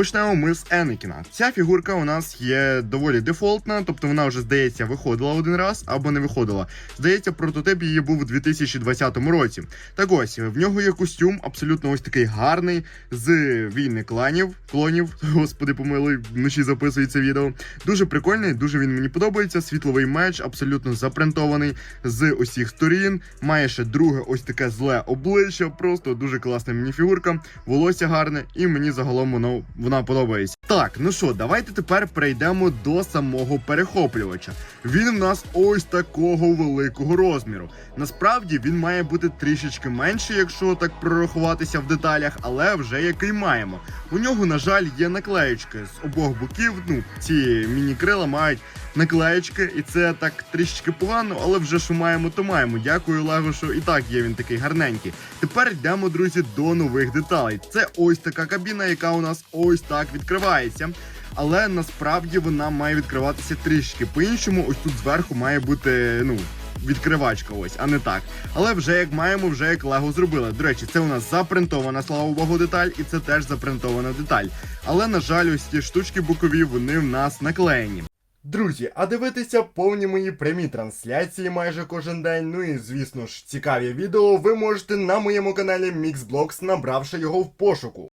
Почнемо ми з Енекіна. Ця фігурка у нас є доволі дефолтна, тобто вона вже, здається, виходила один раз або не виходила. Здається, прототип її був у 2020 році. Так ось, в нього є костюм, абсолютно ось такий гарний, з війни кланів, клонів. Господи, помилуй, вночі записую це відео. Дуже прикольний, дуже він мені подобається. Світловий меч, абсолютно запринтований з усіх сторін. Має ще друге ось таке зле обличчя. Просто дуже класна мініфігурка. Волосся гарне, і мені загалом воно вона подобається. Так, ну що, давайте тепер перейдемо до самого перехоплювача. Він в нас ось такого великого розміру. Насправді він має бути трішечки менший, якщо так прорахуватися в деталях, але вже який маємо. У нього, на жаль, є наклеєчки з обох боків. Ну, ці міні-крила мають наклеєчки, і це так трішечки погано, але вже що маємо, то маємо. Дякую, Лего, що і так є він такий гарненький. Тепер йдемо, друзі, до нових деталей. Це ось така кабіна, яка у нас ось так відкривається. Але насправді вона має відкриватися трішки по-іншому. Ось тут зверху має бути, ну. Відкривачка, ось, а не так. Але вже як маємо, вже як Лего зробили. До речі, це у нас запринтована, слава Богу, деталь, і це теж запринтована деталь. Але, на жаль, ось ті штучки бокові, вони в нас наклеєні. Друзі, а дивитися повні мої прямі трансляції майже кожен день. Ну і звісно ж, цікаві відео ви можете на моєму каналі Mixblocks, набравши його в пошуку.